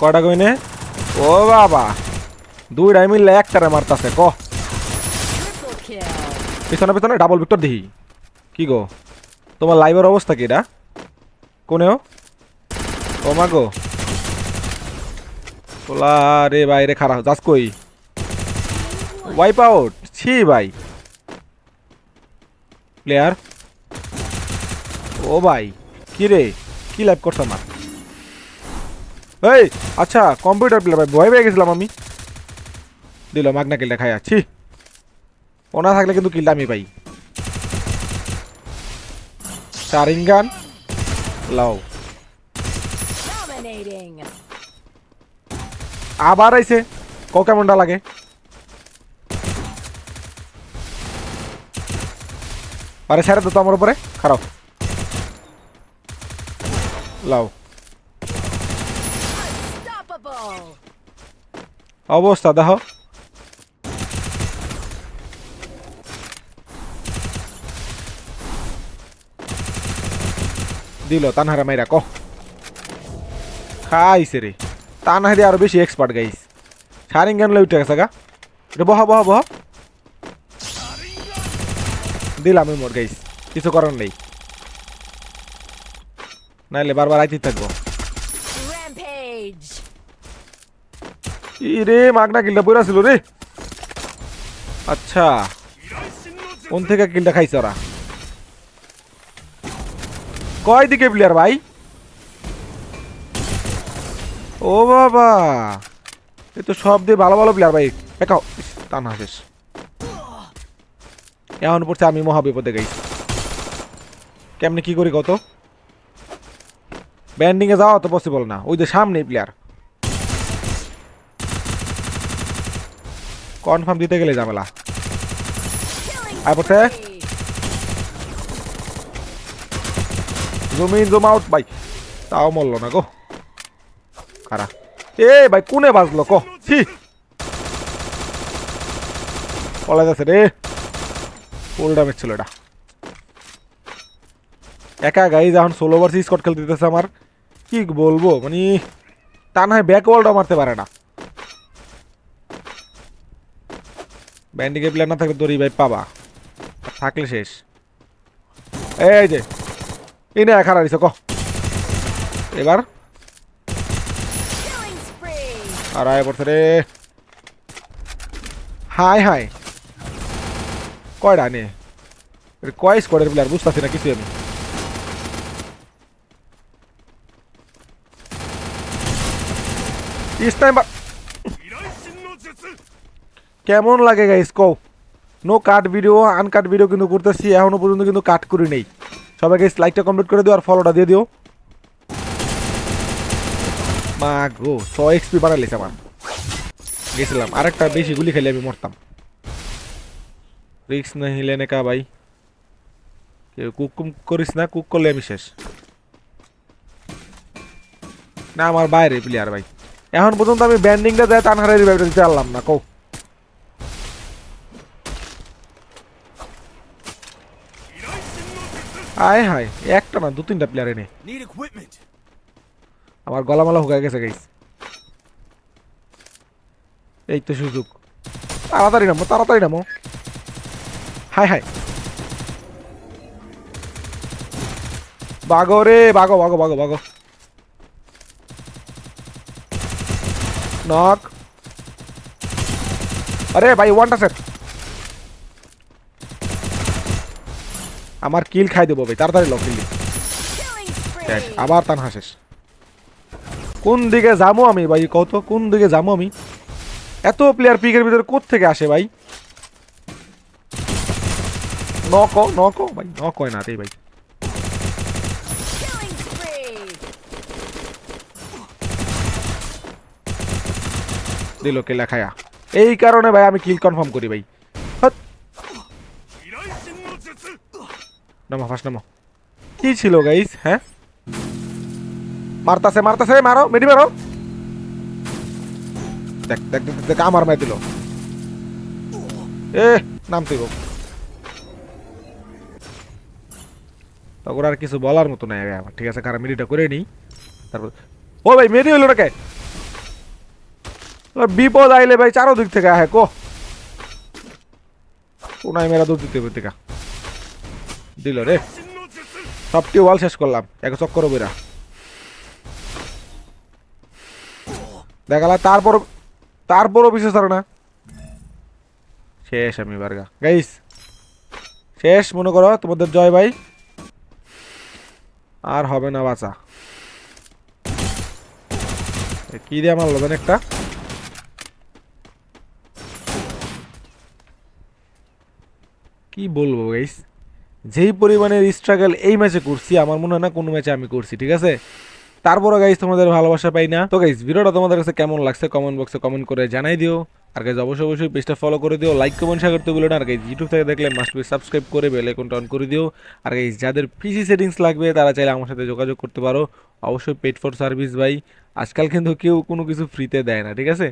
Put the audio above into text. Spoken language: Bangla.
কয়টা কইনে ও বাবা। দুইটাই মিললে একটারে মারতাছে, ক? পিছনে পিছনে ডাবল ভিক্টর দেখি কি গো? তোমার লাইভের অবস্থা কি এটা? কোনেও ও? মা গো। তোলা রে ভাই, রে খারাপ। যাস কই? ওয়াইপ আউট ছি ভাই। প্লেয়ার ও ভাই, কি রে? কি লাইভ করছ আমার এই আচ্ছা কম্পিউটার প্লেয়ার ভাই ভয় পেয়ে গেছিলাম আমি। দিল মাগনা কিলটা খাই আছি ওনা থাকলে কিন্তু কিলটা আমি পাই। চারিং গান লাও. আবার আইছে। ক কেমনটা লাগে? আরে ছেড়ে তো আমার উপরে। খারাপ। লাও। অবস্থা, দেখো। দিল তানহারা মাইরা ক খাইছে রে। তানহারি আরও বেশি এক্সপার্ট গাইস সারিং গান লইটে গেছে গা। এটা বহ বহ বহ। দিলাম মোর গাইস কিছু করার নেই। নাইলে বারবার আইতে থাকব. রে মাগনা কিলটা পড়া ছিল রে। আচ্ছা কোন থেকে কিলটা খাইছে ওরা? কয় দিকে প্লেয়ার ভাই? ও বাবা এ তো সব দিয়ে ভালো ভালো প্লেয়ার ভাই। একাও ইস, তা না শেষ। এখন পড়ছে আমি মহা বিপদে গাইছি কেমনে কি করি কত? ব্যান্ডিং এ যাওয়া তো পসিবল না। ওই যে সামনে প্লেয়ার কনফার্ম দিতে গেলে Killing আয় পড়ছে. জুম ইন জুম আউট ভাই তাও মরলো না গো। খারা এ, ভাই, কোনে বাজলো ক? ছি। পলা যাচ্ছে রে। ফুল ড্যামেজ ছিল এটা। একা গাই যখন ষোলো ভার্সি স্কট খেলতে দিতেছে আমার। কি বলব মানে তা না হয় ওয়ার্ল্ডও মারতে পারে না। ব্যান্ডিকে প্লেয়ার না থাকলে তোরই ভাই পাবা। থাকলে শেষ। এই যে, এই না খারা দিছ, ক। এবার। আর আয় পড়ছে রে। হাই হাই কয়টা নে কয় স্কোয়াডের প্লেয়ার বুঝতেছি না কিছু আমি। স্নাইপার কেমন লাগে গাইস কও? No cut video uncut video কিন্তু করতেছি, এখনও পর্যন্ত কিন্তু কাট করি নেই। সবাই গাইস লাইকটা কমপ্লিট করে দিও আর ফলোটা দিয়ে দিও। মা গো ছ এক্সপি বাড়ালিস আমার। গেছিলাম, আরেকটা বেশি গুলি খেলে আমি মরতাম। রিক্স না হিলে নেকা ভাই। কেউ কুকুম করিস না, কুক করলে আমি শেষ। না, আমার বাইরে প্লেয়ার ভাই। এখন পর্যন্ত আমি ব্যান্ডিংটা দেয়, তানহারের রিভাইভটা দিতে পারলাম না কৌ আয় হায় একটা না দু তিনটা প্লেয়ার এনে. আমার গলামালা হুকায় গেছে গাইস এই তো সুযোগ। তাড়াতাড়ি নামো তাড়াতাড়ি নামো। হাই হাই বাগো রে বাগো বাগো বাগো বাগো নক আরে ভাই ওয়ানটা সেট আমার কিল খাই দেবো ভাই তাড়াতাড়ি লো কিল Killing শেষ spree. আবার তানহা শেষ। কোন দিকে যাব আমি ভাই কত কোন দিকে যাব আমি? এত প্লেয়ার পিকের ভিতরে কোথ থেকে আসে ভাই? নক নক ভাই নক হয় না রে ভাই. দিল কে লেখায়া এই কারণে ভাই আমি কিল কনফার্ম করি ভাই। নামো ফার্স্ট নামো। কি ছিল গাইস হ্যাঁ? মারতাছে মারতাছে মারো মেডি মারো। দেখ দেখ দেখ, আমার মার দিল। এ নামতে গো তখন আর কিছু বলার মতো নাই আমার। ঠিক আছে কারণ মেডিটা করে নিই তারপর ও ভাই মেরি হইল কে বিপদ আইলে ভাই চারো দিক থেকে আহে কো? কোনায় মেরা দৌড় দিতে হবে দিল রে। সবটি ওয়াল শেষ করলাম। এক চক্কর বেরা দেখালা তারপর তারপরও বিশেষ ধরে না। শেষ আমি, বার্গা। গাইস, শেষ, মনে করো, তোমাদের জয় ভাই। আর হবে না বাঁচা। কি দিয়ে আমার লোবেন একটা? কি বলব, গাইস? যেই পরিমাণের স্ট্রাগল এই ম্যাচে করছি, আমার মনে হয় না কোনো ম্যাচে আমি করছি, ঠিক আছে? তারপরে গাইস তোমাদের ভালোবাসা পাই না। তো গাইস ভিডিওটা তোমাদের কাছে কেমন লাগছে কমেন্ট বক্সে কমেন্ট করে জানাই দিও। আর গাইজ অবশ্যই অবশ্যই পেজটা ফলো করে দিও। লাইক কমেন্ট শেয়ার করতে বলো না। আর গাইজ ইউটিউব থেকে দেখলে মাস্ট বি সাবস্ক্রাইব করে বেল আইকনটা অন করে দিও। আর গাইজ যাদের পিসি সেটিংস লাগবে, তারা চাইলে আমার সাথে যোগাযোগ করতে পারো। অবশ্যই পেড ফর সার্ভিস ভাই। আজকাল কিন্তু কেউ কোনো কিছু ফ্রিতে দেয় না, ঠিক আছে?